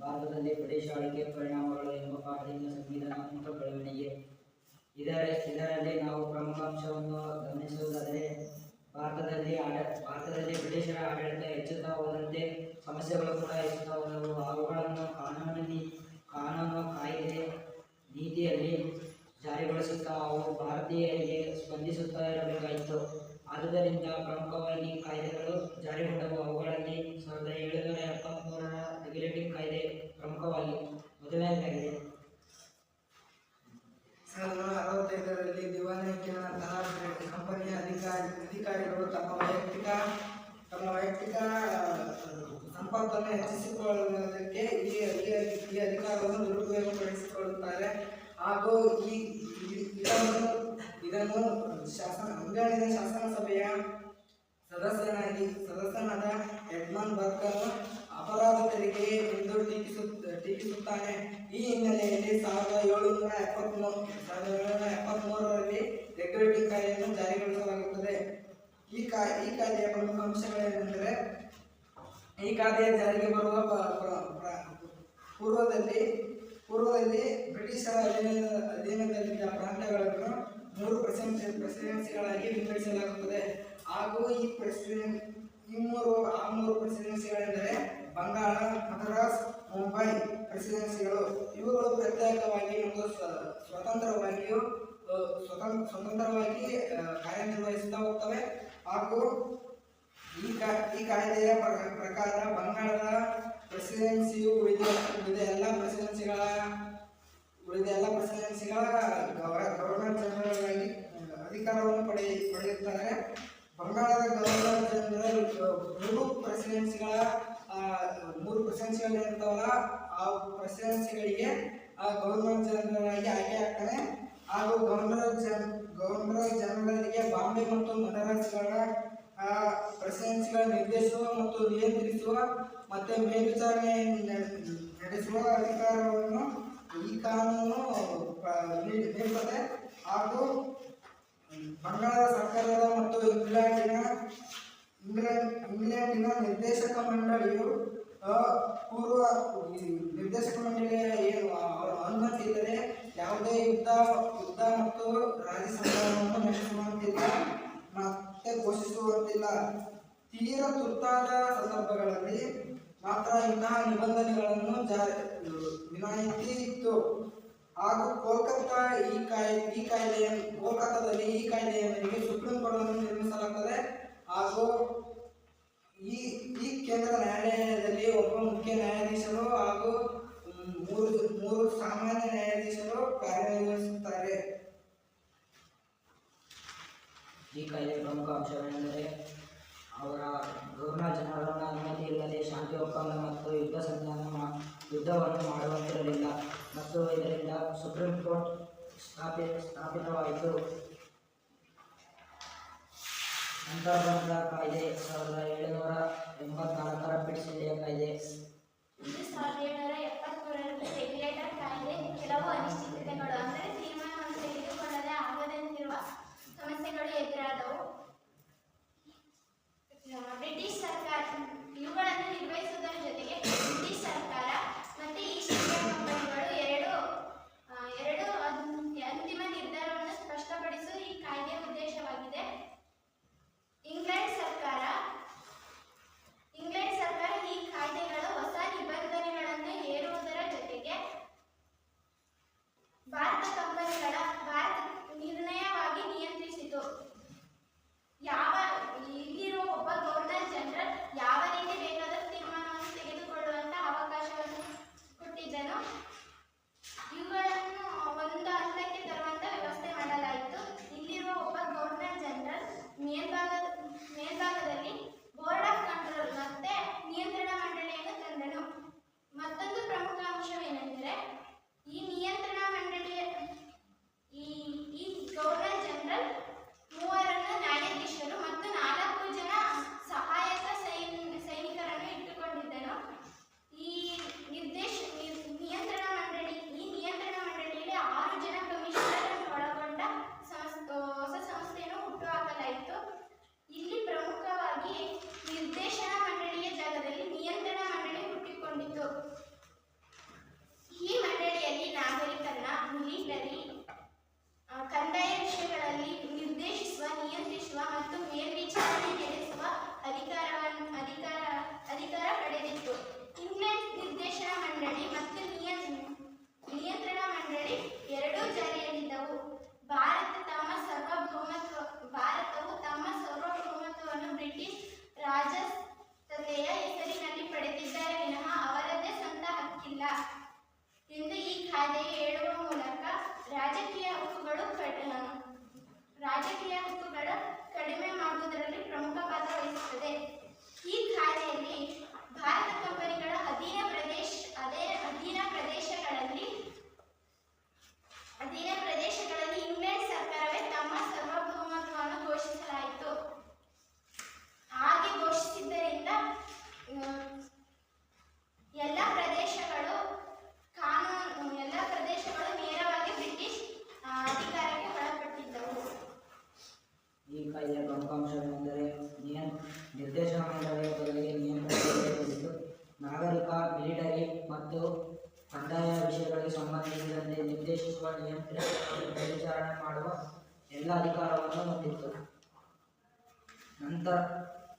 ಭಾರತದಲ್ಲಿ ಬ್ರಿಟಿಷ್ ಆಳ್ವಿಕೆ ಪರಿಣಾಮಗಳು ಎಂಬ ಪಾಠದಿಂದ ಸಂವಿಧಾನಾತ್ಮಕ ಬೆಳವಣಿಗೆ ಇದರ ಇದರಲ್ಲಿ ನಾವು ಪ್ರಮುಖ ಅಂಶವನ್ನು ಗಮನಿಸುವುದಾದರೆ, ಭಾರತದಲ್ಲಿ ಭಾರತದಲ್ಲಿ ಬ್ರಿಟಿಷರ ಆಡಳಿತ ಹೆಚ್ಚುತ್ತಾ ಹೋದಂತೆ ಸಮಸ್ಯೆಗಳು ಕೂಡ ಹೆಚ್ಚುತ್ತಾ ಹೋದವು. ಅವುಗಳನ್ನು ಕಾನೂನು ನೀ- ಕಾನೂನು ಕಾಯ್ದೆ ನೀತಿಯಲ್ಲಿ ಜಾರಿಗೊಳಿಸುತ್ತಾ ಅವು ಭಾರತೀಯರಿಗೆ ಸ್ಪಂದಿಸುತ್ತಾ ಇರಬೇಕಾಯಿತು. ಆದುದರಿಂದ ಪ್ರಮುಖವಾಗಿ ಕಾಯ್ದೆಗಳು ಜಾರಿಗೊಂಡವು. ಅವುಗಳಲ್ಲಿ ಮೊದಲನೆಯದಾಗಿದೆ ಸಾವಿರದ ಅರವತ್ತೈದರಲ್ಲಿ ದಿವಾನಿ ಕೇಂದ್ರಂತಹ ಕಂಪನಿಯ ಅಧಿಕಾರಿ, ಅಧಿಕಾರಿಗಳು ತಮ್ಮ ವೈಯಕ್ತಿಕ ತಮ್ಮ ವೈಯಕ್ತಿಕ ಸಂಪತ್ತನ್ನು ಹೆಚ್ಚಿಸಿಕೊಳ್ಳುವುದಕ್ಕೆ ಈ ಈ ಅಧಿಕಾರವನ್ನು ದುರುಪಯೋಗಪಡಿಸಿಕೊಳ್ಳುತ್ತಾರೆ. ಹಾಗೂ ಈ ಇದನ್ನು ಇದನ್ನು ಶಾಸನ ಇಂಗ್ಲೆಂಡಿನ ಶಾಸನಸಭೆಯ ಸದಸ್ಯನಾಗಿ, ಸದಸ್ಯನಾದ ಎಡ್ಮನ್ ಬರ್ಕರ್ ಅಪರಾಧ ತೆರಿಗೆ ಟೀಕಿಸುತ್ತಾನೆ ಈ ಹಿನ್ನೆಲೆಯಲ್ಲಿ ಸಾವಿರದ ಏಳುನೂರ ಎಪ್ಪತ್ಮೂರು ಸಾವಿರದ ಏಳುನೂರ ಎಪ್ಪತ್ಮೂರರಲ್ಲಿ ರೆಗ್ಯುಲೇಟಿಂಗ್ ಕಾಯ್ದೆಯನ್ನು ಜಾರಿಗೊಳಿಸಲಾಗುತ್ತದೆ. ಈ ಕಾ ಈ ಕಾಯ್ದೆಯ ಪ್ರಮುಖ ಅಂಶಗಳೇನೆಂದರೆ, ಈ ಕಾಯ್ದೆಯ ಜಾರಿಗೆ ಬರುವ ಪ್ರ- ಪ್ರ- ಪೂರ್ವದಲ್ಲಿ ಪೂರ್ವದಲ್ಲಿ ಬ್ರಿಟಿಷರ ಅಧೀನ ಅಧೀನದಲ್ಲಿದ್ದ ಪ್ರಾಂತ್ಯಗಳನ್ನು ಮೂರು ಪ್ರೆಸಿಡೆನ್ಸಿ ಪ್ರೆಸಿಡೆನ್ಸಿಗಳಾಗಿ ವಿಂಗಡಿಸಲಾಗುತ್ತದೆ. ಹಾಗೂ ಈ ಪ್ರೆಸಿಡೆನ್ ಈ ಮೂರು ಆ ಮೂರು ಪ್ರೆಸಿಡೆನ್ಸಿಗಳೆಂದರೆ ಬಂಗಾಳ, ಮದ್ರಾಸ್, ಮುಂಬೈ ಪ್ರೆಸಿಡೆನ್ಸಿಗಳು ಇವುಗಳು ಪ್ರತ್ಯೇಕವಾಗಿ ಒಂದು ಸ್ವ- ಸ್ವತಂತ್ರವಾಗಿಯೂ ಸ್ವತಂತ್ರ ಸ್ವತಂತ್ರವಾಗಿ ಕಾರ್ಯನಿರ್ವಹಿಸ್ತಾ ಹೋಗ್ತವೆ. ಹಾಗೂ ಈ ಕಾ, ಈ ಕಾಯ್ದೆಯ ಪ್ರ- ಪ್ರಕಾರ ಬಂಗಾಳದ ಪ್ರೆಸಿಡೆನ್ಸಿಯು ಉಳಿದ ಉಳಿದ ಎಲ್ಲ ಪ್ರೆಸಿಡೆನ್ಸಿಗಳ ಉಳಿದ ಎಲ್ಲ ಪ್ರೆಸಿಡೆನ್ಸಿಗಳ ಗವ- ಗವರ್ನರ್ ಜನರಲ್ ಆಗಿ ಅಧಿಕಾರವನ್ನು ಪಡೆ, ಪಡೆಯುತ್ತಾರೆ. ಬಂಗಾಳದ ಗವರ್ನರ್ ಜನರಲ್ ಮೂರು ಪ್ರೆಸಿಡೆನ್ಸಿಗಳ ಮೂರು ಪ್ರಶಸ್ತಿಗಳು ಇರ್ತಾವಲ್ಲ ಆ ಪ್ರಶಸ್ತಿಗಳಿಗೆ ಆ ಗವರ್ನರ್ ಜನರಲ್ ಆಗಿ ಆಯ್ಕೆ ಆಗ್ತಾನೆ ಹಾಗೂ ಗವರ್ನರ್ ಜನ ಗವರ್ನರ್ ಜನರಲ್ಗೆ ಬಾಂಬೆ ಮತ್ತು ಮದ್ರಾಸ್ಗಳ ಪ್ರೆಸಿಡೆನ್ಸಿಗಳ ನಿರ್ದೇಶಿಸುವ ಮತ್ತು ನಿಯಂತ್ರಿಸುವ ಮತ್ತೆ ಮೇಲ್ವಿಚಾರಣೆ ನಡೆ- ನಡೆಸುವ ಅಧಿಕಾರವನ್ನು ಈ ಕಾನೂನು ನೀಡುತ್ತದೆ ಹಾಗೂ ಬಂಗಾಳ ಸರ್ಕಾರದ ಮತ್ತು ಇಂಗ್ಲೆಂಡ್ ಇಂಗ್ಲೆಂಡಿನ ನಿರ್ದೇಶಕ ಮಂಡಳಿಯು ಪೂರ್ವ ನಿರ್ದೇಶಕ ಮಂಡಳಿಯ ಅನುಮತಿ ಇದ್ದರೆ ಯಾವುದೇ ಯುದ್ಧ ಯುದ್ಧ ಮತ್ತು ರಾಜ್ಯ ಸಂಧಾನವನ್ನು ನಡೆಸುವಂತಿಲ್ಲ ಮತ್ತೆ ಘೋಷಿಸುವಂತಿಲ್ಲ. ತೀರ ತುರ್ತಾದ ಸಂದರ್ಭಗಳಲ್ಲಿ ಮಾತ್ರ ಇಂತಹ ನಿಬಂಧನೆಗಳನ್ನು ಜಾರಿ, ವಿನಾಯಿತಿ ಇತ್ತು. ಹಾಗೂ ಕೋಲ್ಕತ್ತಾ ಈ ಕಾಯ್ದೆ ಈ ಕಾಯ್ದೆಯನ್ನು, ಕೋಲ್ಕತ್ತಾದಲ್ಲಿ ಈ ಕಾಯ್ದೆಯೊಂದಿಗೆ ಸುಪ್ರೀಂ ಕೋರ್ಟ್ ನಿರ್ಮಿಸಲಾಗುತ್ತದೆ ಹಾಗೂ ಈ ಈ ಕೇಂದ್ರ ನ್ಯಾಯಾಲಯದಲ್ಲಿ ಒಬ್ಬ ಮುಖ್ಯ ನ್ಯಾಯಾಧೀಶರು ಹಾಗೂ ಮೂರು ಮೂರು ಸಾಮಾನ್ಯ ನ್ಯಾಯಾಧೀಶರು ಕಾರ್ಯನಿರ್ವಹಿಸುತ್ತಾರೆ. ಈ ಕಾಯ್ದೆಯ ಪ್ರಮುಖ ಅಂಶಗಳೆಂದರೆ ಅವರ ಗವರ್ನರ್ ಜನರಲ್ನ ಅನುಮತಿ ಇಲ್ಲದೆ ಶಾಂತಿ ಒಪ್ಪಂದ ಮತ್ತು ಯುದ್ಧ ಸಂಧಾನ ಯುದ್ಧವನ್ನು ಮಾಡುವಂತಿರಲಿಲ್ಲ. ಮತ್ತು ಇದರಿಂದ ಸುಪ್ರೀಂ ಕೋರ್ಟ್ ಸ್ಥಾಪಿ, ಸ್ಥಾಪಿತವಾಯಿತು. ನಂತರ ಬಂದ ಕಾಯ್ದೆ ಸಾವಿರದ ಏಳುನೂರ ಎಂಬತ್ನಾಲ್ಕರ ಪಿಟ್ಸ್ ಇಂಡಿಯಾ ಕಾಯ್ದೆ ಕಾಯ್ದೆ ಕೆಲವು ಅನಿಶ್ಚಿತತೆಗಳು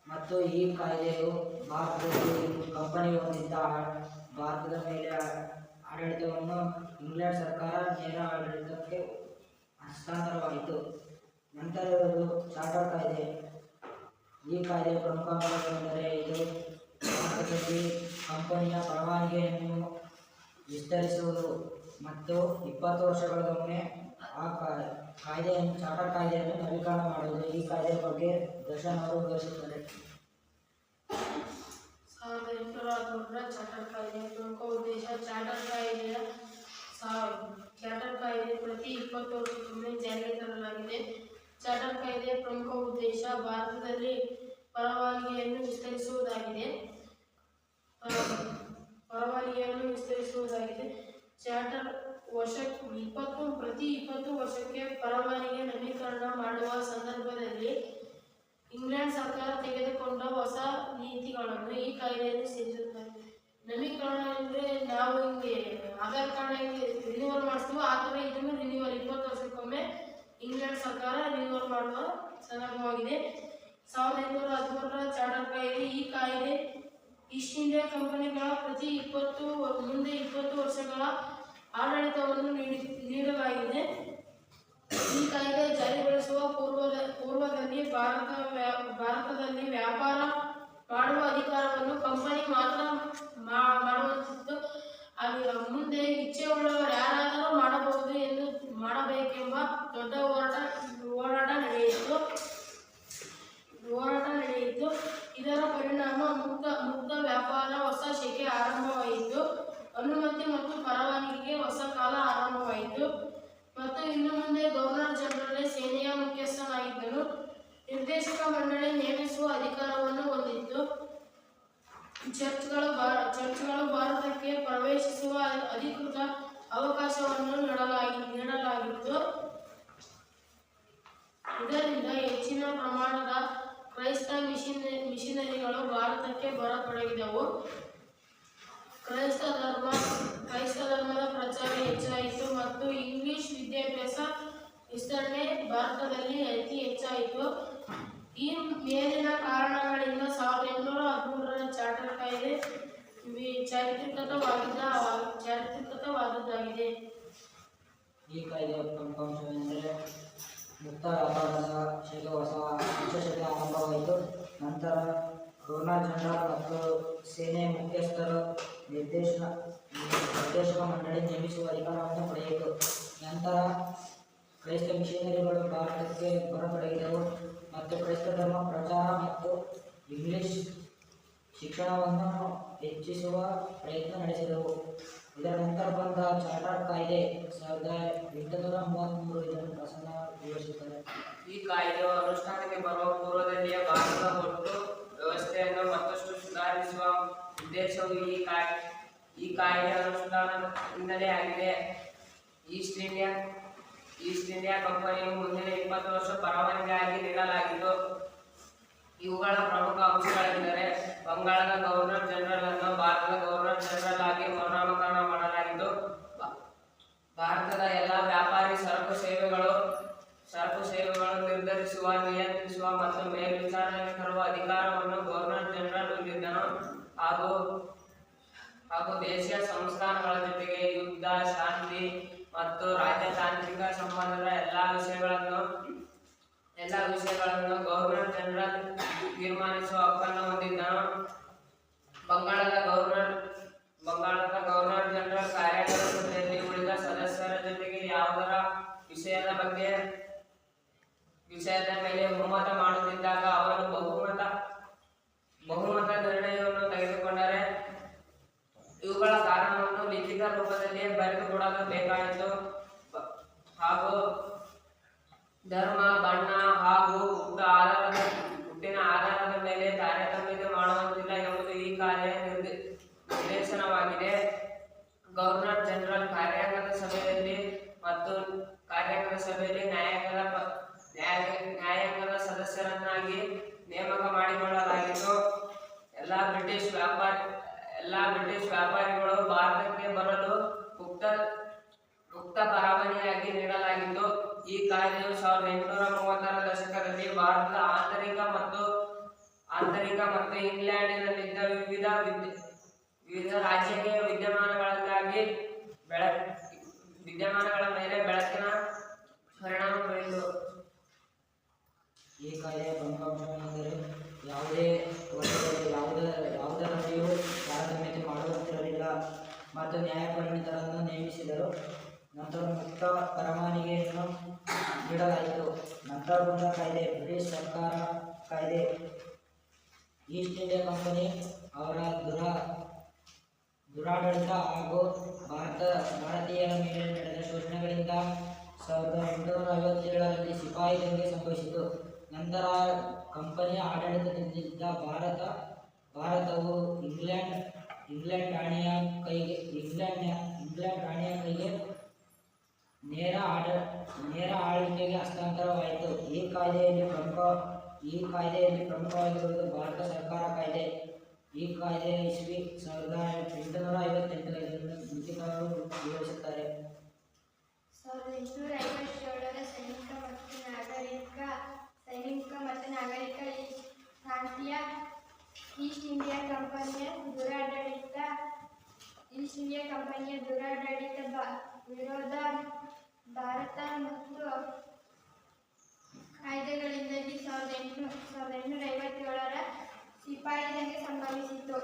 ಮತ್ತು ಈ ಕಾಯ್ದೆಯು ಭಾರತದಲ್ಲಿ ಕಂಪನಿ ಹೊಂದಿದ್ದ ಭಾರತದ ಮೇಲೆ ಆಡಳಿತವನ್ನು ಇಂಗ್ಲೆಂಡ್ ಸರ್ಕಾರ ನೇರ ಆಡಳಿತಕ್ಕೆ ಹಸ್ತಾಂತರವಾಯಿತು ನಂತರ ಇರುವುದು ಚಾರ್ಟರ್ ಕಾಯ್ದೆ. ಈ ಕಾಯ್ದೆಯ ಪ್ರಮುಖ ಅಂಶಗಳೆಂದರೆ ಇದು ಭಾರತದಲ್ಲಿ ಕಂಪನಿಯ ಪರವಾನಗಿಯನ್ನು ವಿಸ್ತರಿಸುವುದು ಮತ್ತು ಇಪ್ಪತ್ತು ವರ್ಷಗಳಿಗೊಮ್ಮೆ ಆ ಕಾಯ್ದೆಯನ್ನು ಚಾರ್ಟರ್ ಕಾಯ್ದೆಯನ್ನು ನವೀಕರಣ ಮಾಡುವುದು, ಈ ಕಾಯ್ದೆಯ ಬಗ್ಗೆ ದರ್ಶನ್ ಅವರು ವಿವರಿಸುತ್ತಾರೆ ಸಾವಿರದ ಎಂಟುನೂರ ಚಾರ್ಟರ್ ಕಾಯ್ದೆಯ ಪ್ರಮುಖ ಉದ್ದೇಶ ಚಾರ್ಟರ್ ಕಾಯ್ದೆಯ ಚಾರ್ಟರ್ ಕಾಯ್ದೆ ಪ್ರತಿ ಇಪ್ಪತ್ತು ವರ್ಷಕ್ಕೊಮ್ಮೆ ಜಾರಿಗೆ ತರಲಾಗಿದೆ. ಚಾರ್ಟರ್ ಕಾಯ್ದೆಯ ಪ್ರಮುಖ ಉದ್ದೇಶ ಭಾರತದಲ್ಲಿ ಪರವಾನಗಿಯನ್ನು ವಿಸ್ತರಿಸುವುದಾಗಿದೆ. ಪರ- ಪರವಾನಗಿಯನ್ನು ವಿಸ್ತರಿಸುವುದಾಗಿದೆ. ಚಾರ್ಟರ್ ಪ್ರತಿ ಇಪ್ಪತ್ತು ವರ್ಷಕ್ಕೆ ಪರವಾನಿಗೆ ನವೀಕರಣ ಮಾಡುವ ಸಂದರ್ಭದಲ್ಲಿ ಇಂಗ್ಲೆಂಡ್ ಸರ್ಕಾರ ತೆಗೆದುಕೊಂಡ ಹೊಸ ನೀತಿಗಳನ್ನು ಈ ಕಾಯ್ದೆಯಲ್ಲಿ ಸೇರಿಸುತ್ತಾರೆ. ನವೀಕರಣ ಅಂದರೆ ನಾವು ಹಿಂಗೆ ಆಧಾರ್ ಕಾರ್ಡ್ ರಿನ್ಯೂವಲ್ ಮಾಡಿಸ್ತೀವೋ ಆ ಥರ ಇದನ್ನು ರಿನ್ಯೂವಲ್ ಇಪ್ಪತ್ತು ವರ್ಷಕ್ಕೊಮ್ಮೆ ಇಂಗ್ಲೆಂಡ್ ಸರ್ಕಾರ ರಿನ್ಯೂವಲ್ ಮಾಡುವ ಸಂದರ್ಭವಾಗಿದೆ. ಸಾವಿರದ ಎಂಟುನೂರ ಹದಿಮೂರರ ಚಾರ್ಟರ್ ಕಾಯ್ದೆ ಈ ಕಾಯ್ದೆ ಈಸ್ಟ್ ಇಂಡಿಯಾ ಕಂಪನಿಗಳ ಪ್ರತಿ ಇಪ್ಪತ್ತು, ಮುಂದೆ ಇಪ್ಪತ್ತು ವರ್ಷಗಳ ಆಡಳಿತವನ್ನು ನೀಡಿ ನೀಡಲಾಗಿದೆ. ಈ ಕಾಯ್ದೆ ಜಾರಿಗೊಳಿಸುವ ಪೂರ್ವದ ಪೂರ್ವದಲ್ಲಿ ಭಾರತ ಭಾರತದಲ್ಲಿ ವ್ಯಾಪಾರ ಮಾಡುವ ಅಧಿಕಾರವನ್ನು ಕಂಪನಿ ಮಾತ್ರ ಮಾಡುವಂತಿತ್ತು ಮುಂದೆ ಇಚ್ಛೆಯುಳ್ಳವರು ಯಾರಾದರೂ ಮಾಡಬಹುದು ಎಂದು ಮಾಡಬೇಕೆಂಬ ದೊಡ್ಡ ಹೋರಾಟ ನಡೆಯಿತು ಹೋರಾಟ ನಡೆಯಿತು ಇದರ ಪರಿಣಾಮ ಮುಕ್ತ ಮುಕ್ತ ವ್ಯಾಪಾರ ಹೊಸ ಶಕೆ ಆರಂಭವಾಯಿತು ಅನುಮತಿ ಮತ್ತು ಪರವಾನಗಿಗೆ ಹೊಸ ಕಾಲ ಆರಂಭವಾಯಿತು ಮತ್ತು ಇನ್ನು ಮುಂದೆ ಗವರ್ನರ್ ಜನರಲ್ ಸೇನೆಯ ಮುಖ್ಯಸ್ಥನಾಗಿದ್ದನು ನಿರ್ದೇಶಕ ಮಂಡಳಿ ನೇಮಿಸುವ ಅಧಿಕಾರವನ್ನು ಹೊಂದಿತ್ತು ಚರ್ಚ್ಗಳು ಚರ್ಚ್ಗಳು ಭಾರತಕ್ಕೆ ಪ್ರವೇಶಿಸುವ ಅಧಿಕೃತ ಅವಕಾಶವನ್ನು ನೀಡಲಾಗಿ, ನೀಡಲಾಗಿತ್ತು. ಇದರಿಂದ ಹೆಚ್ಚಿನ ಪ್ರಮಾಣದ ಕ್ರೈಸ್ತ ಮಿಷಿನ್ ಮಿಷನರಿಗಳು ಭಾರತಕ್ಕೆ ಬರತೊಡಗಿದವು ಕ್ರೈಸ್ತ ಧರ್ಮ, ಕ್ರೈಸ್ತ ಧರ್ಮದ ಪ್ರಚಾರ ಹೆಚ್ಚಾಯಿತು ಮತ್ತು ಇಂಗ್ಲಿಷ್ ವಿದ್ಯಾಭ್ಯಾಸ ವಿಸ್ತರಣೆ ಭಾರತದಲ್ಲಿ ಅತಿ ಹೆಚ್ಚಾಯಿತು ಈ ಮೇಲಿನ ಕಾರಣಗಳಿಂದ ಸಾವಿರದ ಎಂಟುನೂರ ಹದಿಮೂರರ ಚಾರ್ಟರ್ ಕಾಯ್ದೆ ಚಾರಿತ್ರಿಕವಾಗಿದ್ದ ಚಾರಿತ್ರಿಕವಾದದ್ದಾಗಿದೆ ಈ ಕಾಯ್ದೆಯ ಪ್ರಮುಖ ಅಂಶವೆಂದರೆ ಶಕೆ ಹೊಸ ವಿಶೇಷತೆ ಆರಂಭವಾಯಿತು. ನಂತರ ಗವರ್ನರ್ ಜನರಲ್ ಮತ್ತು ಸೇನೆ ಮುಖ್ಯಸ್ಥರು ನಿರ್ದೇಶನ ನಿರ್ದೇಶಕ ಮಂಡಳಿ ನೇಮಿಸುವ ಅಧಿಕಾರವನ್ನು ಪಡೆಯಿತು. ನಂತರ ಕ್ರೈಸ್ತ ಮಿಷನರಿಗಳು ಭಾರತಕ್ಕೆ ಬರಪಡೆಯಿದವು ಮತ್ತು ಕ್ರೈಸ್ತ ಧರ್ಮ ಪ್ರಚಾರ ಮತ್ತು ಇಂಗ್ಲಿಷ್ ಶಿಕ್ಷಣವನ್ನು ಹೆಚ್ಚಿಸುವ ಪ್ರಯತ್ನ ನಡೆಸಿದವು. ಇದರ ನಂತರ ಬಂದ ಚಾರ್ಟರ್ ಕಾಯ್ದೆ ಸಾವಿರದ ಎಂಟುನೂರ ಮೂವತ್ತ್ಮೂರು ಇದನ್ನು ಪ್ರಸನ್ನ ವಿವರಿಸುತ್ತದೆ. ಈ ಕಾಯ್ದೆಯು ಅನುಷ್ಠಾನಕ್ಕೆ ಬರುವ ಪೂರ್ವದಲ್ಲಿಯೇ ಭಾರತದ ಒಟ್ಟು ವ್ಯವಸ್ಥೆಯನ್ನು ಮತ್ತಷ್ಟು ಸುಧಾರಿಸುವ ಉದ್ದೇಶವು ಈ ಕಾಯ್ದೆ ಈ ಕಾಯ್ದೆ ಅನುಷ್ಠಾನದಿಂದಲೇ ಆಗಿದೆ. ಈಸ್ಟ್ ಇಂಡಿಯಾ ಈಸ್ಟ್ ಇಂಡಿಯಾ ಕಂಪನಿಯು ಮುಂದಿನ ಇಪ್ಪತ್ತು ವರ್ಷ ಪರವಾನಗಿಯಾಗಿ ನೀಡಲಾಗಿದ್ದು, ಇವುಗಳ ಪ್ರಮುಖ ಅಂಶಗಳೆಂದರೆ ಬಂಗಾಳದ ಗವರ್ನರ್ ಜನರಲ್ ಅನ್ನು ಭಾರತದ ಗವರ್ನರ್ ಜನರಲ್ ಆಗಿ ಮರುನಾಮಕರಣ ಮಾಡಲಾಗಿದ್ದು ಭಾರತದ ಎಲ್ಲ ವ್ಯಾಪಾರಿ ಸರಕು ಸೇವೆಗಳು, ಸರಕು ಸೇವೆಗಳನ್ನು ನಿರ್ಧರಿಸುವ, ನಿಯಂತ್ರಿಸುವ ಮತ್ತು ಮೇಲ್ವಿಚಾರಣೆ ತರುವ ಅಧಿಕಾರವನ್ನು ಗವರ್ನರ್ ಜನರಲ್ ಹೊಂದಿದ್ದನು. ಹಾಗೂ ಹಾಗೂ ದೇಶೀಯ ಸಂಸ್ಥಾನಗಳ ಜೊತೆಗೆ ಯುದ್ಧ, ಶಾಂತಿ ಮತ್ತು ರಾಜತಾಂತ್ರಿಕ ಸಂಬಂಧದ ಎಲ್ಲಾ ವಿಷಯಗಳನ್ನು ಎಲ್ಲಾ ವಿಷಯಗಳನ್ನು ಗವರ್ನರ್ ಜನರಲ್ ತೀರ್ಮಾನಿಸುವ ಹಕ್ಕನ್ನು ಹೊಂದಿದ್ದನು ಬಂಗಾಳದ ಗವರ್ನರ್ ಬಂಗಾಳದ ಗವರ್ನರ್ ಜನರಲ್ ಕಾರ್ಯಾಲಯ ಉಳಿದ ಸದಸ್ಯರ ಜೊತೆಗೆ ಯಾವುದರ ವಿಷಯದ ಬಗ್ಗೆ, ವಿಷಯದ ಮೇಲೆ ಒಮ್ಮತ ಮಾಡುತ್ತಿದ್ದಾಗ ಅವರು ಬಹುಮತ ಬಹುಮತ ನಿರ್ಣಯವನ್ನು ತೆಗೆದುಕೊಂಡರೆ ಇವುಗಳ ಕಾರಣವನ್ನು ಲಿಖಿತ ರೂಪದಲ್ಲಿ ಬರೆದುಕೊಡಲು ಬೇಕಾಯಿತು. ಹಾಗೂ ಧರ್ಮ, ಬಣ್ಣ ಹಾಗೂ ಹುಟ್ಟು ಆಧಾರದ ಹುಟ್ಟಿನ ಆಧಾರದ ಮೇಲೆ ತಾರತಮ್ಯ ಮಾಡುವಂತಿಲ್ಲ ಎಂಬುದು ಈ ಕಾರ್ಯ ನಿರ್ದೆ- ನಿರ್ದೇಶನವಾಗಿದೆ. ಗವರ್ನರ್ ಜನರಲ್ ಕಾರ್ಯಾಂಗದ ಸಭೆಯಲ್ಲಿ ಮತ್ತು ಕಾರ್ಯಾಂಗದ ಸಭೆಯಲ್ಲಿ ನ್ಯಾಯಾಂಗದ ನ್ಯಾಯಾಂಗದ ಸದಸ್ಯರನ್ನಾಗಿ ನೇಮಕ ಮಾಡಿಕೊಳ್ಳಲಾಗಿತ್ತು. ಎಲ್ಲ ಬ್ರಿಟಿಷ್ ವ್ಯಾಪಾರಿ, ಎಲ್ಲ ಬ್ರಿಟಿಷ್ ವ್ಯಾಪಾರ ವ್ಯಾಪಾರಿಗಳು ಬರಲು ಉಕ್ತ ಉಕ್ತ ಪರವಾನಗಿಯಾಗಿ ನೀಡಲಾಗಿದ್ದು, ಈ ಕಾಯ್ದೆಯು ಸಾವಿರದ ಎಂಟುನೂರ ಮೂವತ್ತರ ದಶಕದಲ್ಲಿ ಭಾರತದ ಆಂತರಿಕ ಮತ್ತು ಆಂತರಿಕ ಮತ್ತು ಇಂಗ್ಲೆಂಡಿನಲ್ಲಿದ್ದ ವಿವಿಧ ವಿವಿಧ ರಾಜಕೀಯ ವಿದ್ಯಮಾನಗಳಿಗಾಗಿ ಬೆಳ, ವಿದ್ಯಮಾನಗಳ ಮೇಲೆ ಬೆಳಕಿನ ಪರಿಣಾಮ ಬೀರಿತು. ಈ ಕಾಯ್ದೆಯ ಅಂಶವೇನೆಂದರೆ ಯಾವುದೇ ವರ್ಷದಲ್ಲಿ ಯಾವುದೇ ಯಾವುದರಲ್ಲಿಯೂ ತಾರತಮ್ಯತೆ ಮಾಡುವಂತಿರಲಿಲ್ಲ ಮತ್ತು ನ್ಯಾಯಪರಿಣಿತರನ್ನು ನೇಮಿಸಿದರು. ನಂತರ ಮುಕ್ತ ಪರವಾನಿಗೆಯನ್ನು ನೀಡಲಾಯಿತು ನಂತರ ಬಂದ ಕಾಯ್ದೆ, ಬ್ರಿಟಿಷ್ ಸರ್ಕಾರ ಕಾಯ್ದೆ, ಈಸ್ಟ್ ಇಂಡಿಯಾ ಕಂಪನಿ, ಅವರ ದುರ, ದುರಾಡಳಿತ ಹಾಗೂ ಭಾರತ, ಭಾರತೀಯರ ಮೇಲೆ ನಡೆದ ಶೋಷಣೆಗಳಿಂದ ಸಾವಿರದ ಒಂಬೈನೂರ ಐವತ್ತೇಳರಲ್ಲಿ ಸಿಪಾಯಿ ದಂಗೆ ಸಂಭವಿಸಿತು. ನಂತರ ಕಂಪನಿಯ ಆಡಳಿತದಲ್ಲಿದ್ದ ಭಾರತ, ಭಾರತವು ಇಂಗ್ಲೆಂಡ್ ಇಂಗ್ಲೆಂಡ್ ರಾಣಿಯ ಕೈಗೆ ಇಂಗ್ಲೆಂಡ್ ಇಂಗ್ಲೆಂಡ್ ರಾಣಿಯ ಕೈಗೆ ನೇರ ಆಡ, ನೇರ ಆಳ್ವಿಕೆಗೆ ಹಸ್ತಾಂತರವಾಯಿತು. ಈ ಕಾಯ್ದೆಯಲ್ಲಿ ಪ್ರಮುಖ, ಈ ಕಾಯ್ದೆಯಲ್ಲಿ ಪ್ರಮುಖವಾಗಿರುವುದು ಭಾರತ ಸರ್ಕಾರ ಕಾಯ್ದೆ. ಈ ಕಾಯ್ದೆ ಇಸ್ವಿ ಸಾವಿರದ ಎಂಟುನೂರ ಐವತ್ತೆಂಟರಲ್ಲಿ ಮಿತಿಕಾರರು ವಿವರಿಸುತ್ತಾರೆ. ಸೈನಿಕ ಮತ್ತು ನಾಗರಿಕ, ಸೈನಿಕ ಮತ್ತು ನಾಗರಿಕ ಈ ಪ್ರಾಂತೀಯ ಈಸ್ಟ್ ಇಂಡಿಯಾ ಕಂಪನಿಯ ದುರಾಡಳಿತ ಈಸ್ಟ್ ಇಂಡಿಯಾ ಕಂಪನಿಯ ದುರಾಡಳಿತ ವಿರೋಧ, ಭಾರತ ಮತ್ತು ಕಾಯ್ದೆಗಳಿಂದಾಗಿ ಸಾವಿರದ ಎಂಟುನೂರ ಸಾವಿರದ ಎಂಟುನೂರ ಐವತ್ತೇಳರ ಸಿಪಾಯಿ ದಂಗೆ ಸಂಭವಿಸಿತು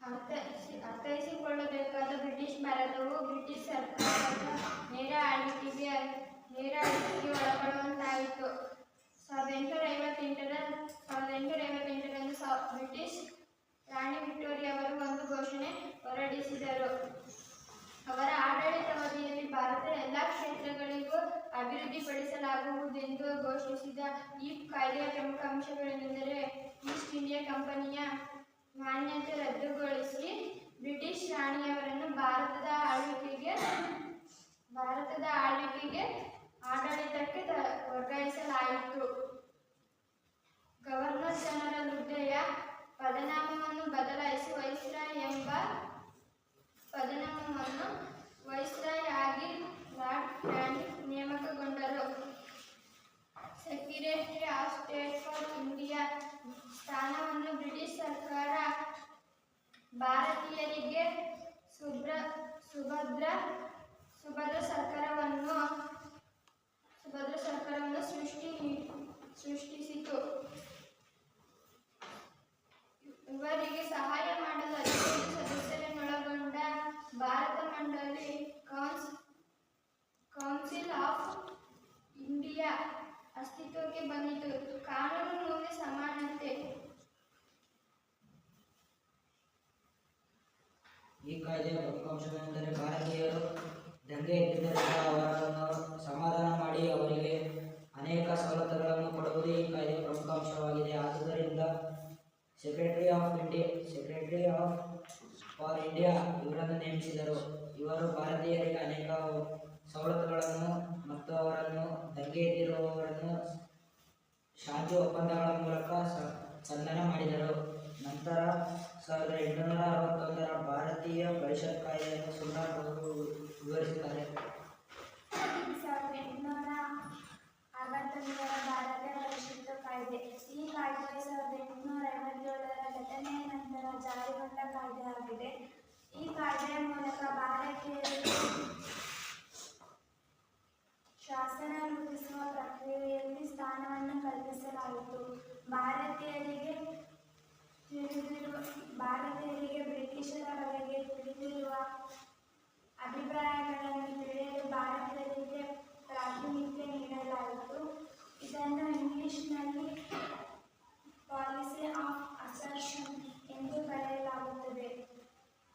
ಅರ್ಥೈಸಿ ಅರ್ಥೈಸಿಕೊಳ್ಳಬೇಕಾದ ಬ್ರಿಟಿಷ್ ಭಾರತವು ಬ್ರಿಟಿಷ್ ಸರ್ಕಾರದ ನೇರ ಆಳ್ವಿಕೆಗೆ ನೇರ ಆಳ್ವಿಕೆಗೆ ಒಳಪಡುವಂತಾಯಿತು. ಸಾವಿರದ ಎಂಟುನೂರ ಐವತ್ತೆಂಟರ ಸಾವಿರದ ಎಂಟುನೂರ ಐವತ್ತೆಂಟರಂದು ಸಾ ಬ್ರಿಟಿಷ್ ರಾಣಿ ವಿಕ್ಟೋರಿಯಾ ಅವರು ಒಂದು ಘೋಷಣೆ ಹೊರಡಿಸಿದರು. ಅವರ ಆಡಳಿತಾವಧಿಯಲ್ಲಿ ಭಾರತದ ಎಲ್ಲ ಕ್ಷೇತ್ರಗಳಿಗೂ ಅಭಿವೃದ್ಧಿಪಡಿಸಲಾಗುವುದೆಂದು ಘೋಷಿಸಿದ ಈ ಕಾಯ್ದೆಯ ಪ್ರಮುಖ ಅಂಶಗಳೆಂದರೆ ಈಸ್ಟ್ ಇಂಡಿಯಾ ಕಂಪನಿಯ ಮಾನ್ಯತೆ ರದ್ದುಗೊಳಿಸಿ ಬ್ರಿಟಿಷ್ ರಾಣಿಯವರನ್ನು ಭಾರತದ ಆಳ್ವಿಕೆಗೆ ಭಾರತದ ಆಳ್ವಿಕೆಗೆ ಆಡಳಿತಕ್ಕೆ ತ- ವರ್ಗಾಯಿಸಲಾಯಿತು ಗವರ್ನರ್ ಜನರಲ್ ಹುದ್ದೆಯ ಪದನಾಮವನ್ನು ಬದಲಾಯಿಸಿ ವೈಸ್ರಾಯ್ ಎಂಬ ಪದನಾಮವನ್ನು ವೈಸ್ರಾಯ್ ಆಗಿ ಲಾರ್ಡ್ ಕ್ರಾನಿಕ್ ನೇಮಕಗೊಂಡರು secretary of state for India ಸ್ಥಾನವನ್ನು ಬ್ರಿಟಿಷ್ ಸರ್ಕಾರ ಭಾರತೀಯರಿಗೆ ಸುಭ್ರ ಸುಭದ್ರ ಸುಭದ್ರ ಸರ್ಕಾರವನ್ನು ಸುಭದ್ರ ಸರ್ಕಾರವನ್ನು ಸೃಷ್ಟಿ ಸೃಷ್ಟಿಸಿತು ಇವರಿಗೆ ಸಹಾಯ ಮಾಡಲು ಹದಿನೈದು ಸದಸ್ಯರನ್ನೊಳಗೊಂಡ ಭಾರತ ಮಂಡಳಿ ಕೌನ್ಸ್ ಕೌನ್ಸಿಲ್ ಆಫ್ ಇಂಡಿಯಾ ಅಸ್ತಿತ್ವಕ್ಕೆ ಬಂದಿತು ಕಾನೂನು ಮುಂದೆ ಸಮಾನತೆ ಈ ಕಾಯ್ದೆಯ ಪ್ರಮುಖ ಅಂಶವೆಂದರೆ ಭಾರತೀಯರು ದಂಗೆ ಎದ್ದಿದ್ದರಿಂದ ಅವರನ್ನು ಸಮಾಧಾನ ಮಾಡಿ ಅವರಿಗೆ ಅನೇಕ ಸವಲತ್ತುಗಳನ್ನು ಕೊಡುವುದು ಈ ಕಾಯ್ದೆಯ ಪ್ರಮುಖ ಅಂಶವಾಗಿದೆ. ಆದುದರಿಂದ secretary of India secretary of for India ಇವರನ್ನು ನೇಮಿಸಿದರು. ಇವರು ಭಾರತೀಯರಿಗೆ ಅನೇಕ ಸವಲತ್ತುಗಳನ್ನು ಮತ್ತು ಅವರನ್ನು ದಂಗೆ ಎದ್ದಿರುವವರನ್ನು ಶಾಂತಿ ಒಪ್ಪಂದಗಳ ಮೂಲಕ ಸಂಧಾನ ಮಾಡಿದರು. ನಂತರ ಸಾವಿರದ ಎಂಟುನೂರ ಅರವತ್ತೊಂದರ ಭಾರತೀಯ ಪರಿಷತ್ ಕಾಯ್ದೆಯನ್ನು ಸುಲ್ತಾನ್ ಅವರು ಸಾವಿರದ ಎಂಟುನೂರ ಅರವತ್ತೊಂದರ ಭಾರತೀಯ ಪರಿಷತ್ತು ಕಾಯ್ದೆ. ಈ ಕಾಯ್ದೆ ಸಾವಿರದ ಎಂಟುನೂರ ಐವತ್ತೇಳರ ಘಟನೆಯ ನಂತರ ಜಾರಿಗೊಂಡ ಕಾಯ್ದೆಯಾಗಿದೆ ಈ ಕಾಯ್ದೆಯ ಮೂಲಕ ಭಾರತೀಯರಿಗೆ ಶಾಸನ ರೂಪಿಸುವ ಪ್ರಕ್ರಿಯೆಯಲ್ಲಿ ಸ್ಥಾನವನ್ನು ಕಲ್ಪಿಸಲಾಯಿತು. ಭಾರತೀಯರಿಗೆ ತಿಳಿದಿರುವ ಭಾರತೀಯರಿಗೆ ಬ್ರಿಟಿಷರ ಬಗ್ಗೆ ತಿಳಿದಿರುವ ಅಭಿಪ್ರಾಯಗಳನ್ನು ತಿಳಿಯಲು ಭಾರತೀಯರಿಗೆ ಪ್ರಾತಿನಿಧ್ಯ ನೀಡಲಾಯಿತು. ಇದನ್ನು ಇಂಗ್ಲಿಷ್ನಲ್ಲಿ ಪಾಲಿಸಿ ಆಫ್ ಅಸರ್ಷನ್ ಎಂದು ಕರೆಯಲಾಗುತ್ತದೆ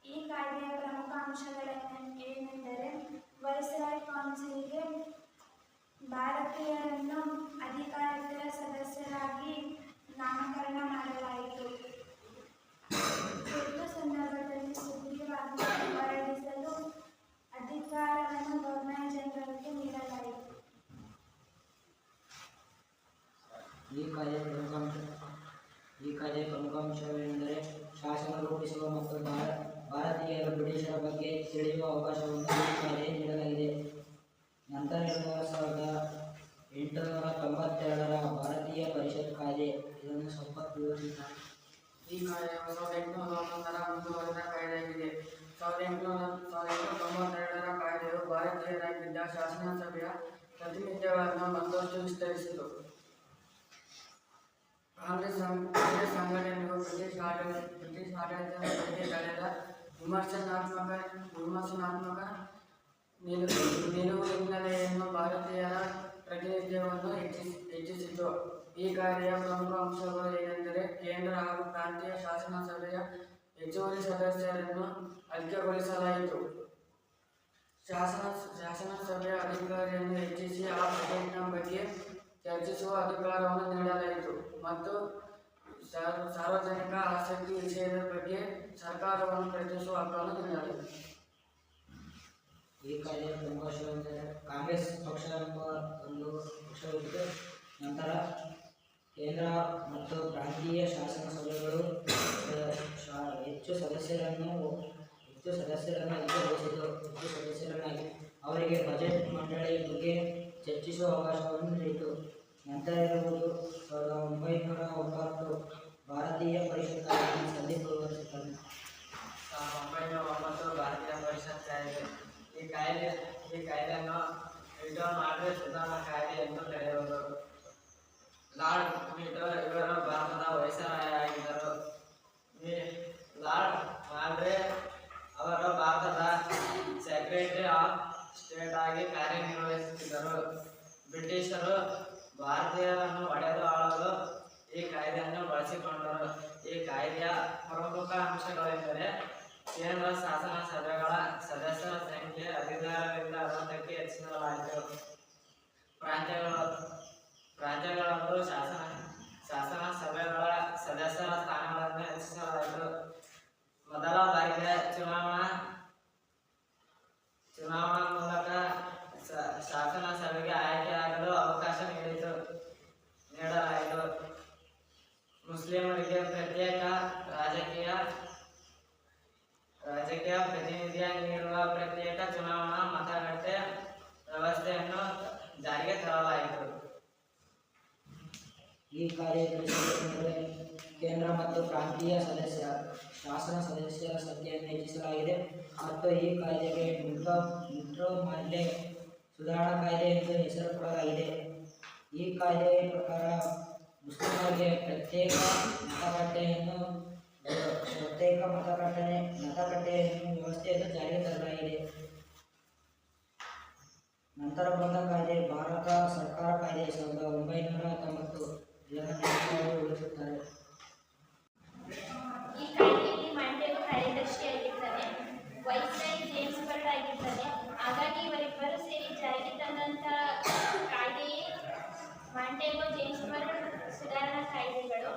ಈ ಕಾಯ್ದೆಯ ಪ್ರಮುಖ ಅಂಶಗಳನ್ನು ಏನೆಂದರೆ, ವೈಸ್ರಾಯ್ ಕೌನ್ಸಿಲ್ಗೆ ಭಾರತೀಯರನ್ನು ಅಧಿಕಾರಿಗಳ ಸದಸ್ಯರಾಗಿ ನಾಮಕರಣ ಮಾಡಲಾಯಿತು. ಸಂದರ್ಭದಲ್ಲಿ ಸುದೀರ್ಘ ಭಾರತೀಯರಾಗಿದ್ದ ಶಾಸನಸಭೆಯ ಪ್ರಾತಿನಿಧ್ಯವನ್ನು ಮತ್ತಷ್ಟು ವಿಸ್ತರಿಸಿತು ಕಾಂಗ್ರೆಸ್ ಸಂ- ಕಾಂಗ್ರೆಸ್ ಸಂಘಟನೆಯು ಬ್ರಿಟಿಷ್ ಆಡಳಿತ ಬ್ರಿಟಿಷ್ ಆಡಳಿತದ ಬಗ್ಗೆ ತಳೆದ ವಿಮರ್ಶನಾತ್ಮಕ ವಿಮರ್ಶನಾತ್ಮಕ ನಿಲುವು ನಿಲುವು ಹಿನ್ನೆಲೆಯನ್ನು ಭಾರತೀಯರ ಪ್ರಾತಿನಿಧ್ಯವನ್ನು ಹೆಚ್ಚಿಸಿ ಹೆಚ್ಚಿಸಿತು ಈ ಕಾರ್ಯ ಪ್ರಮುಖ ಅಂಶಗಳು ಏನೆಂದರೆ ಕೇಂದ್ರ ಹಾಗೂ ಪ್ರಾಂತೀಯ ಶಾಸನ ಸಭೆಯ ಹೆಚ್ಚುವರಿ ಸದಸ್ಯರನ್ನು ಐಕ್ಯಗೊಳಿಸಲಾಯಿತು ಶಾಸನ ಶಾಸನ ಸಭೆಯ ಅಧಿಕಾರಿಯನ್ನು ಹೆಚ್ಚಿಸಿ ಆ ಬಜೆಟ್ನ ಬಗ್ಗೆ ಚರ್ಚಿಸುವ ಅಧಿಕಾರವನ್ನು ನೀಡಲಾಯಿತು ಮತ್ತು ಸಾರ್ವ- ಸಾರ್ವಜನಿಕ ಆಸಕ್ತಿ ವಿಷಯದ ಬಗ್ಗೆ ಸರ್ಕಾರವನ್ನು ಪ್ರಶ್ನಿಸುವ ಹಕ್ಕನ್ನು ನೀಡಲಾಯಿತು ಈ ಕಾಯ್ದೆಯ ಪ್ರಮುಖ ಅಂಶವೆಂದರೆ ಕಾಂಗ್ರೆಸ್ ಪಕ್ಷ ಎಂಬ ಒಂದು ಪಕ್ಷವಿದ್ದು ನಂತರ ಕೇಂದ್ರ ಮತ್ತು ಪ್ರಾಂತೀಯ ಶಾಸನ ಸಭೆಗಳು ಅಹ್, ಶಾ- ಹೆಚ್ಚು ಸದಸ್ಯರನ್ನು ಹೆಚ್ಚು ಸದಸ್ಯರನ್ನು ಅಧಿಕಗೊಳಿಸಿತು ಹೆಚ್ಚು ಸದಸ್ಯರನ್ನಾಗಿ ಅವರಿಗೆ ಬಜೆಟ್ ಮಂಡಳಿ ಬಗ್ಗೆ ಚರ್ಚಿಸುವ ಅವಕಾಶವನ್ನು ನೀಡಿತು. ನಂತರ ಇರುವುದು ಸಾವಿರದ ಒಂಬೈನೂರ ಒಂಬತ್ತು ಭಾರತೀಯ ಪರಿಷತ್ ಸಂಧಿ ಸಾವಿರದ ಒಂಬೈನೂರ ಒಂಬತ್ತು ಭಾರತೀಯ ಪರಿಷತ್ ಕಾಯ್ದೆ. ಈ ಕಾಯ್ದೆ, ಈ ಕಾಯ್ದೆಯನ್ನು ರಿಟರ್ನ್ ಮಾಡಿದ್ರೆ ಸುಧಾರಣಾ ಕಾಯ್ದೆ ಎಂದು ಕರೆಯುವುದು ಲಾರ್ಡ್ ಮಿಟರ್ ಇವರು ಭಾರತದ ವೈಸರಾಯರಾಗಿದ್ದರು ಈ ಲಾರ್ಡ್ ಮಾಲ್ಡ್ರೆ ಅವರು ಭಾರತದ ಸೆಕ್ರೆಟರಿ ಆಫ್ ಸ್ಟೇಟ್ ಆಗಿ ಕಾರ್ಯನಿರ್ವಹಿಸುತ್ತಿದ್ದರು ಬ್ರಿಟಿಷರು ಭಾರತೀಯರನ್ನು ಒಡೆದು ಆಳಲು ಈ ಕಾಯ್ದೆಯನ್ನು ಬಳಸಿಕೊಂಡರು. ಈ ಕಾಯ್ದೆಯ ಪ್ರಮುಖ ಅಂಶಗಳೆಂದರೆ ಕೇಂದ್ರ ಶಾಸನ ಸಭೆಗಳ ಸದಸ್ಯರ ಸಂಖ್ಯೆ ಹದಿನಾರರಿಂದ ಅರವತ್ತಕ್ಕೆ ಹೆಚ್ಚಿಸಲಾಯಿತು. ಪ್ರಾಂತ್ಯಗಳು, ಪ್ರಾಂತ್ಯಗಳಲ್ಲೂ ಶಾಸನ ಶಾಸನ ಸಭೆಗಳ ಸದಸ್ಯರ ಸ್ಥಾನಗಳನ್ನು ಹೆಚ್ಚಿಸಲಾಯಿತು ಮೊದಲ ಬಾರಿಗೆ ಚುನಾವಣಾ ಚುನಾವಣಾ ಮೂಲಕ ಸ- ಶಾಸನ ಸಭೆಗೆ ಆಯ್ಕೆಯಾಗಲು ಅವಕಾಶ ನೀಡಿತು ನೀಡಲಾಯಿತು ಮುಸ್ಲಿಮರಿಗೆ ಪ್ರತ್ಯೇಕ ರಾಜಕೀಯ ರಾಜಕೀಯ ಪ್ರತಿನಿಧಿಯ ನೀಡುವ ಪ್ರತ್ಯೇಕ ಚುನಾವಣಾ ಮತಗಟ್ಟೆ ವ್ಯವಸ್ಥೆಯನ್ನು ಜಾರಿಗೆ ತರಲಾಯಿತು ಈ ಕಾರ್ಯದರ್ಶಿಗಳು ಕೇಂದ್ರ ಮತ್ತು ಪ್ರಾಂತೀಯ ಸದಸ್ಯ ಶಾಸನ ಸದಸ್ಯರ ಸಂಖ್ಯೆಯನ್ನು ಹೆಚ್ಚಿಸಲಾಗಿದೆ ಮತ್ತು ಈ ಕಾಯ್ದೆಗೆ ಮೆಟ್ರೋ ಮೆಟ್ರೋ ಮಾಲ್ಯ, ಸುಧಾರಣಾ ಕಾಯ್ದೆ ಎಂದು ಹೆಸರು ಕೊಡಲಾಗಿದೆ ಈ ಕಾಯ್ದೆಯ ಪ್ರಕಾರ ಮುಸ್ಲಿಮರಿಗೆ ಪ್ರತ್ಯೇಕ ಮತಗಟ್ಟೆಯನ್ನು, ಪ್ರತ್ಯೇಕ ಮತಗಟ್ಟೆ ಮತಗಟ್ಟೆಯನ್ನು ವ್ಯವಸ್ಥೆಯನ್ನು ಜಾರಿಗೆ ತರಲಾಗಿದೆ. ನಂತರ ಬಂದ ಕಾಯ್ದೆ ಭಾರತ ಸರ್ಕಾರ ಕಾಯ್ದೆ ಸಾವಿರದ ಒಂಬೈನೂರ ಹತ್ತೊಂಬತ್ತು ಇದನ್ನು ನ್ಯಾಯಾಲಯವು ವಿವರಿಸುತ್ತಾರೆ ಈ ಕಾಯ್ದೆಯಲ್ಲಿ ಮಾಂಟೆಗೋ ಕಾರ್ಯದರ್ಶಿಯಾಗಿರ್ತಾನೆ ವೈಸ್ರಾಯ್ ಜೇಮ್ಸ್ ಬರ್ಡ್ ಆಗಿರ್ತಾನೆ ಹಾಗಾಗಿ ಇವರಿಬ್ಬರು ಸೇರಿ ಜಾರಿಗೆ ತಂದಂತ ಕಾಯ್ದೆಯೇ ಮಾಂಟೆಗೋ ಜೇಮ್ಸ್ ಬರ್ಡ್ ಸುಧಾರಣಾ ಕಾಯ್ದೆಗಳು.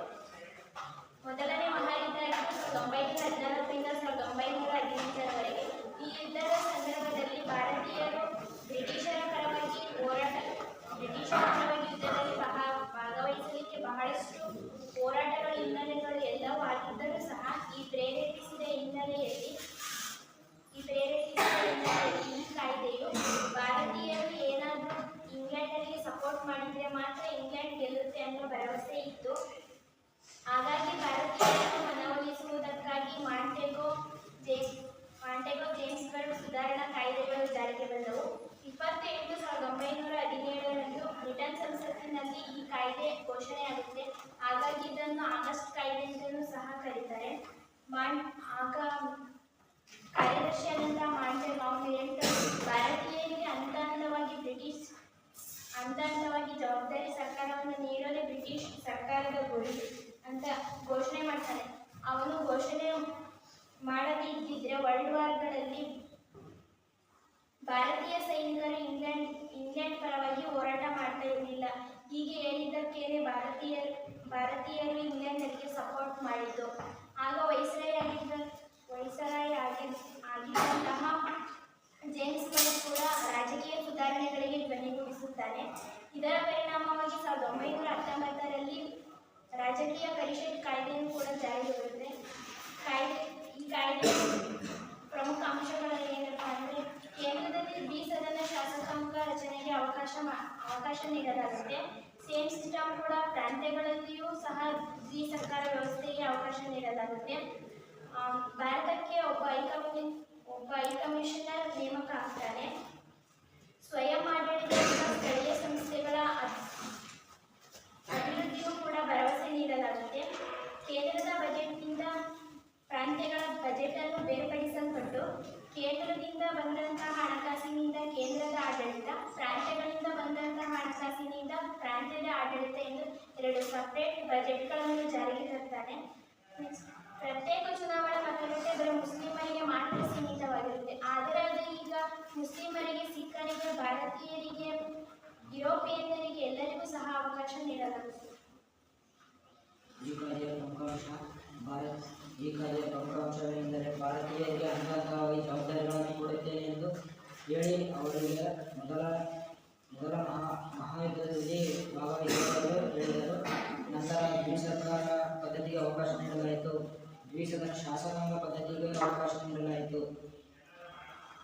ಮೊದಲನೇ ಮಹಾಯುದ್ಧ ಸಾವಿರದ ಒಂಬೈನೂರ ಹದಿನಾಲ್ಕರಿಂದ ಸಾವಿರದ ಒಂಬೈನೂರ ಹದಿನೆಂಟರವರೆಗೆ. ಈ ಯುದ್ಧದ ಸಂದರ್ಭದಲ್ಲಿ ಭಾರತೀಯರು ಬ್ರಿಟಿಷರ ಪರವಾಗಿ ಹೋರಾಟ, ಬ್ರಿಟಿಷರ ಪರವಾಗಿ ಯುದ್ಧದಲ್ಲಿ ಬಹ ಭಾಗವಹಿಸಲಿಕ್ಕೆ ಬಹಳಷ್ಟು ಹೋರಾಟಗಳ ಹಿನ್ನೆಲೆಗಳು ಎಲ್ಲವೂ ಆಗಿದ್ದರೂ ಸಹ ಈ ಪ್ರೇರೇಪಿಸಿದ ಹಿನ್ನೆಲೆಯಲ್ಲಿ, ಈ ಪ್ರೇರೇಪಿಸಿದ ಹಿನ್ನೆಲೆಯಲ್ಲಿ ಈ ಕಾಯ್ದೆಯು ಭಾರತೀಯರು ಏನಾದರೂ ಇಂಗ್ಲೆಂಡರಿಗೆ ಸಪೋರ್ಟ್ ಮಾಡಿದರೆ ಮಾತ್ರ ಇಂಗ್ಲೆಂಡ್ ಅನ್ನೋ ಭರವಸೆ ಇತ್ತು. ಹಾಗಾಗಿ ಭಾರತೀಯರನ್ನು ಮನವೊಲಿಸುವುದಕ್ಕಾಗಿ ಮಾಂಟೆಗೋ ಜೇಮ್ಸ್, ಮಾಂಟೆಗೋ ಜೇಮ್ಸ್ಗಳು ಸುಧಾರಣಾ ಕಾಯ್ದೆಗಳು ಜಾರಿಗೆ ಬಂದವು. ಇಪ್ಪತ್ತೆಂಟು ಸಾವಿರದ ಒಂಬೈನೂರ ಹದಿನೇಳರಂದು ಬ್ರಿಟನ್ ಸಂಸತ್ತಿನಲ್ಲಿ ಈ ಕಾಯ್ದೆ ಘೋಷಣೆಯಾಗುತ್ತೆ. ಹಾಗಾಗಿ ಇದನ್ನು ಆಗಸ್ಟ್ ಕಾಯ್ದೆ ಅಂತಲೂ ಸಹ ಕರೀತಾರೆ. ಮಾಂಟ್ ಆಗ ಕಾರ್ಯದರ್ಶಿಯಾದಂತಹ ಮಾಂಟೆಗೋ ಅವನು ಹೇಳ್ತಾರೆ ಭಾರತೀಯರಿಗೆ ಹಂತ ಹಂತವಾಗಿ ಬ್ರಿಟಿಷ್ ಹಂತ ಹಂತವಾಗಿ ಜವಾಬ್ದಾರಿ ಸರ್ಕಾರವನ್ನು ನೀಡೋದೇ ಬ್ರಿಟಿಷ್ ಸರ್ಕಾರದ ಗುರಿ ಅಂತ ಘೋಷಣೆ ಮಾಡ್ತಾನೆ ಅವನು ಘೋಷಣೆ ಮಾಡದೇ ಇದ್ದಿದ್ರೆ ವರ್ಲ್ಡ್ ವಾರ್ಗಳಲ್ಲಿ ಭಾರತೀಯ ಸೈನಿಕರು ಇಂಗ್ಲೆಂಡ್ ಇಂಗ್ಲೆಂಡ್ ಪರವಾಗಿ ಹೋರಾಟ ಮಾಡ್ತಾ ಇರಲಿಲ್ಲ. ಹೀಗೆ ಹೇಳಿದ್ದಕ್ಕೇನೆ ಭಾರತೀಯರು ಭಾರತೀಯರು ಇಂಗ್ಲೆಂಡಲ್ಲಿ ಸಪೋರ್ಟ್ ಮಾಡಿದ್ದು. ಆಗ ವೈಸರಾಯ್ ಆಗಿದ್ದ, ವೈಸರಾಯ್ ಆಗಿ ಆಗಿದ್ದಂತಹ ಜೇಮ್ಸ್ ಮಾಡಿದ್ದಾರೆ ಇದರ ಪರಿಣಾಮವಾಗಿ ಸಾವಿರದ ಒಂಬೈನೂರ ಹತ್ತೊಂಬತ್ತರಲ್ಲಿ ರಾಜಕೀಯ ಪರಿಷತ್ ಕಾಯ್ದೆಯನ್ನು ಕೂಡ ಜಾರಿಗೆ ಬರುತ್ತೆ ಕಾಯ್ದೆ, ಈ ಕಾಯ್ದೆ ಪ್ರಮುಖ ಅಂಶಗಳು ಏನಪ್ಪ ಅಂದರೆ ಕೇಂದ್ರದಲ್ಲಿ ಸದನ ಶಾಸಕಾಂಗ ರಚನೆಗೆ ಅವಕಾಶ ಅವಕಾಶ ನೀಡಲಾಗುತ್ತೆ ಸೇಮ್ ಸಿಸ್ಟಮ್ ಕೂಡ ಪ್ರಾಂತ್ಯಗಳಲ್ಲಿಯೂ ಸಹ ದ್ವಿ ಸರ್ಕಾರ ವ್ಯವಸ್ಥೆಗೆ ಅವಕಾಶ ನೀಡಲಾಗುತ್ತೆ. ಭಾರತಕ್ಕೆ ಒಬ್ಬ ಹೈಕಮಿ ಒಬ್ಬ ಹೈಕಮಿಷನರ್ ನೇಮಕ ಆಗ್ತಾರೆ ಸ್ವಯಂ ಆಡಳಿತ ಸ್ಥಳೀಯ ಸಂಸ್ಥೆಗಳ ಅದ್- ಅಭಿವೃದ್ಧಿಗೂ ಕೂಡ ಭರವಸೆ ನೀಡಲಾಗುತ್ತೆ ಕೇಂದ್ರದ ಬಜೆಟ್ನಿಂದ ಪ್ರಾಂತ್ಯಗಳ ಬಜೆಟ್ ಅನ್ನು ಬೇರ್ಪಡಿಸಲ್ಪಟ್ಟು ಕೇಂದ್ರದಿಂದ ಬಂದಂತಹ ಹಣಕಾಸಿನಿಂದ ಕೇಂದ್ರದ ಆಡಳಿತ ಪ್ರಾಂತ್ಯಗಳಿಂದ ಬಂದಂತಹ ಹಣಕಾಸಿನಿಂದ ಪ್ರಾಂತ್ಯದ ಆಡಳಿತ ಎಂದು ಎರಡು ಸಪರೇಟ್ ಬಜೆಟ್ಗಳನ್ನು ಜಾರಿಗೆ ತರ್ತಾನೆ Next, ಪ್ರತ್ಯೇಕ ಚುನಾವಣಾ ಮತಗಟ್ಟೆ ಬರೀ ಮುಸ್ಲಿಮರಿಗೆ ಮಾತ್ರ ಸೀಮಿತವಾಗಿರುತ್ತೆ ಆದರೆ ಅದು ಈಗ ಮುಸ್ಲಿಮರಿಗೆ ಸಿಖ್ಖರಿಗೆ ಭಾರತೀಯರಿಗೆ ಯುರೋಪಿಯನ್ನರಿಗೆ ಎಲ್ಲರಿಗೂ ಸಹ ಅವಕಾಶ ನೀಡಲಾಗುತ್ತೆ ಈ ಕಾಯ್ದೆಯ ಪ್ರಮುಖ ಅಂಶ ಭಾರತ್ ಈ ಕಾಯ್ದೆಯ ಪ್ರಮುಖ ಅಂಶವೇನೆಂದರೆ ಭಾರತೀಯರಿಗೆ ಅಂಗವಾಗಿ ಜವಾಬ್ದಾರಿಗಳನ್ನು ಕೊಡುತ್ತೇನೆ ಎಂದು ಹೇಳಿ ಅವರಿಗೆ ಮೊದಲ ಮೊದಲ ಮಹಾ ಮಹಾಯುದ್ಧದಲ್ಲಿ ಭಾಗವಹಿಸಲು ಹೇಳಿದರು ನಂತರ ದ್ವಿಸರ್ಕಾರ ಪದ್ಧತಿಗೆ ಅವಕಾಶ ನೀಡಲಾಯಿತು. ದ್ವಿಸದನ ಶಾಸನಾಂಗ ಪದ್ಧತಿಗೂ ಅವಕಾಶ ನೀಡಲಾಯಿತು.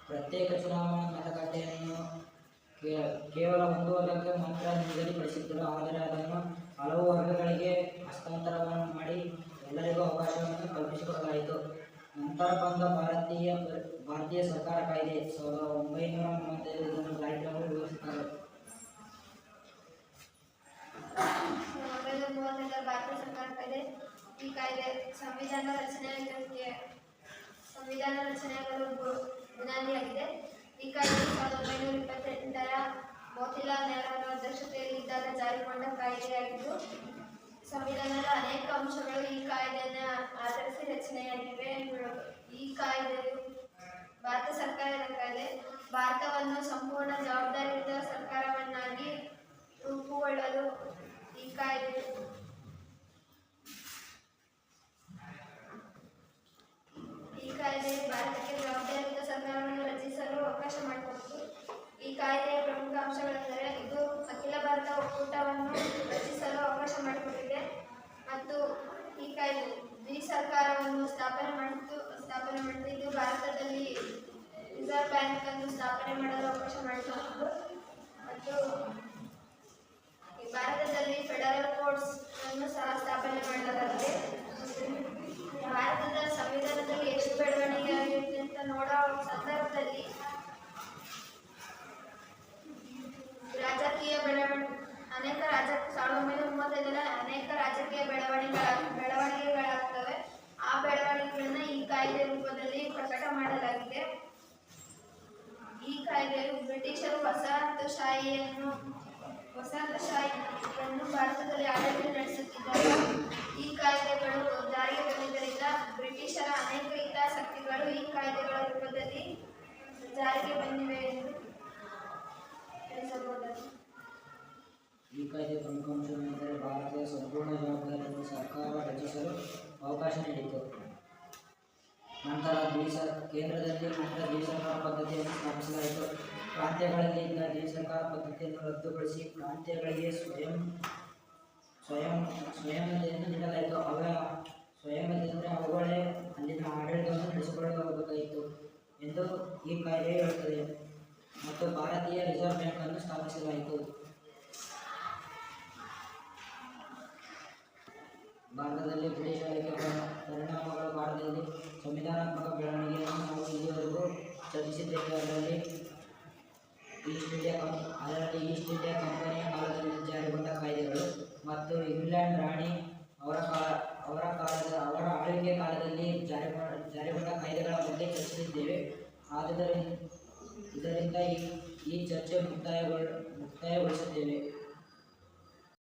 ಪ್ರತ್ಯೇಕ ಚುನಾವಣಾ ಮತಗಟ್ಟೆಯನ್ನು ಕೇವಲ ಒಂದು ವರ್ಗಕ್ಕೆ ಮಾತ್ರ ನಿಗದಿಪಡಿಸಿದ್ದರು. ಆದರೆ ಅದನ್ನು ಹಲವು ವರ್ಗಗಳಿಗೆ ಹಸ್ತಾಂತರವನ್ನು ಮಾಡಿ ಎಲ್ಲರಿಗೂ ಅವಕಾಶವನ್ನು ಕಲ್ಪಿಸಿಕೊಡಲಾಯಿತು. ನಂತರ ಬಂದ ಭಾರತೀಯ ಭಾರತೀಯ ಸರ್ಕಾರ ಕಾಯ್ದೆ ಸಾವಿರದ ಒಂಬೈನೂರ ಮೂವತ್ತೈದು ಇದನ್ನು ಜಾರಿಗೆ ವಿವರಿಸುತ್ತಾರೆ ಭಾರತೀಯ ಸರ್ಕಾರ ಕಾಯ್ದೆ. ಈ ಕಾಯ್ದೆ ಸಂವಿಧಾನ ರಚನೆಗೆ ಸಂವಿಧಾನ ರಚನೆಗಳು ಬುನಾದಿಯಾಗಿದೆ. ಈ ಕಾಯ್ದೆ ಸಾವಿರದ ಒಂಬೈನೂರ ಇಪ್ಪತ್ತೆಂಟರ ಮೋತಿಲಾಲ್ ನೆಹರು ಅಧ್ಯಕ್ಷತೆಯಲ್ಲಿ ಇದ್ದಾಗ ಜಾರಿಗೊಂಡ ಕಾಯ್ದೆಯಾಗಿದ್ದು, ಸಂವಿಧಾನದ ಅನೇಕ ಅಂಶಗಳು ಈ ಕಾಯ್ದೆಯನ್ನು ಆಧರಿಸಿ ರಚನೆಯಾಗಿವೆ ಎಂದು ಈ ಕಾಯ್ದೆಯು ಭಾರತ ಸರ್ಕಾರದ ಕಾಯ್ದೆ ಭಾರತವನ್ನು ಸಂಪೂರ್ಣ ಜವಾಬ್ದಾರಿಯುತ ಸರ್ಕಾರವನ್ನಾಗಿ ರೂಪುಗೊಳ್ಳಲು ಈ ಕಾಯ್ದೆ ಈ ಕಾಯ್ದೆ ಭಾರತಕ್ಕೆ ಜವಾಬ್ದಾರಿಯುತ ಸರ್ಕಾರವನ್ನು ರಚಿಸಲು ಅವಕಾಶ ಮಾಡಿಕೊಟ್ಟಿತು ಈ ಕಾಯ್ದೆಯ ಪ್ರಮುಖ ಅಂಶಗಳೆಂದರೆ ಇದು ಅಖಿಲ ಭಾರತ ಒಕ್ಕೂಟವನ್ನು ರಚಿಸಲು ಅವಕಾಶ ಮಾಡಿಕೊಟ್ಟಿದೆ ಮತ್ತು ಈ ಕಾಯ್ದೆ ದ್ವಿ ಸರ್ಕಾರವನ್ನು ಸ್ಥಾಪನೆ ಮಾಡಿತು ಸ್ಥಾಪನೆ ಮಾಡಿತು ಇದು ಭಾರತದಲ್ಲಿ ರಿಸರ್ವ್ ಬ್ಯಾಂಕ್ ಅನ್ನು ಸ್ಥಾಪನೆ ಮಾಡಲು ಅವಕಾಶ ಮಾಡಿಕೊಟ್ಟಿತು ಮತ್ತು ಈ ಭಾರತದಲ್ಲಿ ಫೆಡರಲ್ ಕೋರ್ಟ್ಸ್ ಅನ್ನು ಸಹ ಸ್ಥಾಪನೆ ಮಾಡಲಾಗಿದೆ ಭಾರತದ ಸಂವಿಧಾನದಲ್ಲಿ ಎಷ್ಟು ಬೆಳವಣಿಗೆ ಆಗಿದೆ ಅಂತ ನೋಡೋ ಸಂದರ್ಭದಲ್ಲಿ ರಾಜಕೀಯ ಬೆಳವಣಿಗೆ ಅನೇಕ ರಾಜ ಸಾವಿರದ ಒಂಬೈನೂರ ಮೂವತ್ತೈದರ ಅನೇಕ ರಾಜಕೀಯ ಬೆಳವಣಿಗೆ ಬೆಳವಣಿಗೆಗಳಾಗ್ತವೆ ಆ ಬೆಳವಣಿಗೆಗಳನ್ನ ಈ ಕಾಯ್ದೆ ರೂಪದಲ್ಲಿ ಪ್ರಕಟ ಮಾಡಲಾಗಿದೆ ಈ ಕಾಯ್ದೆಯು ಬ್ರಿಟಿಷರು ವಸಾಹತುಶಾಹಿಯನ್ನು ವಸಾಹತುಶಾಹಿಯನ್ನು ಭಾರತದಲ್ಲಿ ಆಡಳಿತ ನಡೆಸುತ್ತಿದ್ದಾಗ ಈ ಕಾಯ್ದೆಗಳು ಜಾರಿಗೆ ಬಂದಿದ್ದರಿಂದ ಬ್ರಿಟಿಷರ ಅನೇಕ ಹಿತಾಸಕ್ತಿಗಳು ಈ ಕಾಯ್ದೆಗಳ ರೂಪದಲ್ಲಿ ಜಾರಿಗೆ ಬಂದಿವೆ ಎಂದು ತಿಳಿಸಬಹುದಾಗಿದೆ ಈ ಕಾಯ್ದೆಯ ಪ್ರಮುಖ ಅಂಶವೆಂದರೆ ಭಾರತದ ಸಂಪೂರ್ಣ ಜವಾಬ್ದಾರಿಯನ್ನು ಸರ್ಕಾರ ರಚಿಸಲು ಅವಕಾಶ ನೀಡಿತು ನಂತರ ದ್ವಿಸರ್ ಕೇಂದ್ರದಲ್ಲಿ ಮಾತ್ರ ದ್ವಿಸರ್ಕಾರ ಪದ್ಧತಿಯನ್ನು ಸ್ಥಾಪಿಸಲಾಯಿತು ಪ್ರಾಂತ್ಯಗಳಲ್ಲಿ ಇದ್ದ ಪದ್ಧತಿಯನ್ನು ರದ್ದುಗೊಳಿಸಿ ಪ್ರಾಂತ್ಯಗಳಿಗೆ ಸ್ವಯಂ ಸ್ವಯಂ ಸ್ವಯಂತೆಯನ್ನು ನೀಡಲಾಯಿತು. ಅವ ಸ್ವಯಂತೆ ಅಂದರೆ ಅವುಗಳೇ ಅಲ್ಲಿನ ಆಡಳಿತವನ್ನು ನಡೆಸಿಕೊಳ್ಳಬೇಕಾಯಿತು ಎಂದು ಈ ಕಾಯ್ದೆ ಹೇಳುತ್ತದೆ. ಮತ್ತು ಭಾರತೀಯ ರಿಸರ್ವ್ ಬ್ಯಾಂಕ್ ಅನ್ನು ಸ್ಥಾಪಿಸಲಾಯಿತು. ಭಾರತದಲ್ಲಿ ಬ್ರಿಟಿಷ್ ಪರಿ- ಪರಿಣಾಮಗಳು ಭಾರತದಲ್ಲಿ ಸಂವಿಧಾನಾತ್ಮಕ ಬೆಳವಣಿಗೆಯನ್ನು ನಾವು ಇಲ್ಲಿವರೆಗೂ ಚರ್ಚಿಸಿದ್ದೇವೆ. ಅದರಲ್ಲಿ ಈಸ್ಟ್ ಇಂಡಿಯಾ ಕಂಪ್ ಅದರಲ್ಲಿ ಈಸ್ಟ್ ಇಂಡಿಯಾ ಕಂಪನಿಯ ಕಾಲದಲ್ಲಿ ಜಾರಿಗೊಂಡ ಕಾಯ್ದೆಗಳು ಮತ್ತು ಇಂಗ್ಲೆಂಡ್ ರಾಣಿ ಅವರ ಕಾಲ, ಅವರ ಕಾಲದ, ಅವರ ಆಳ್ವಿಕೆ ಕಾಲದಲ್ಲಿ ಜಾರಿ ಜಾರಿಗೊಂಡ ಕಾಯ್ದೆಗಳ ಬಗ್ಗೆ ಚರ್ಚಿಸಿದ್ದೇವೆ. ಆದುದರಿಂದ, ಇದರಿಂದ ಈ ಈ ಚರ್ಚೆ ಮುಕ್ತಾಯಗೊಳ್ಳ ಮುಕ್ತಾಯಗೊಳಿಸುತ್ತೇವೆ.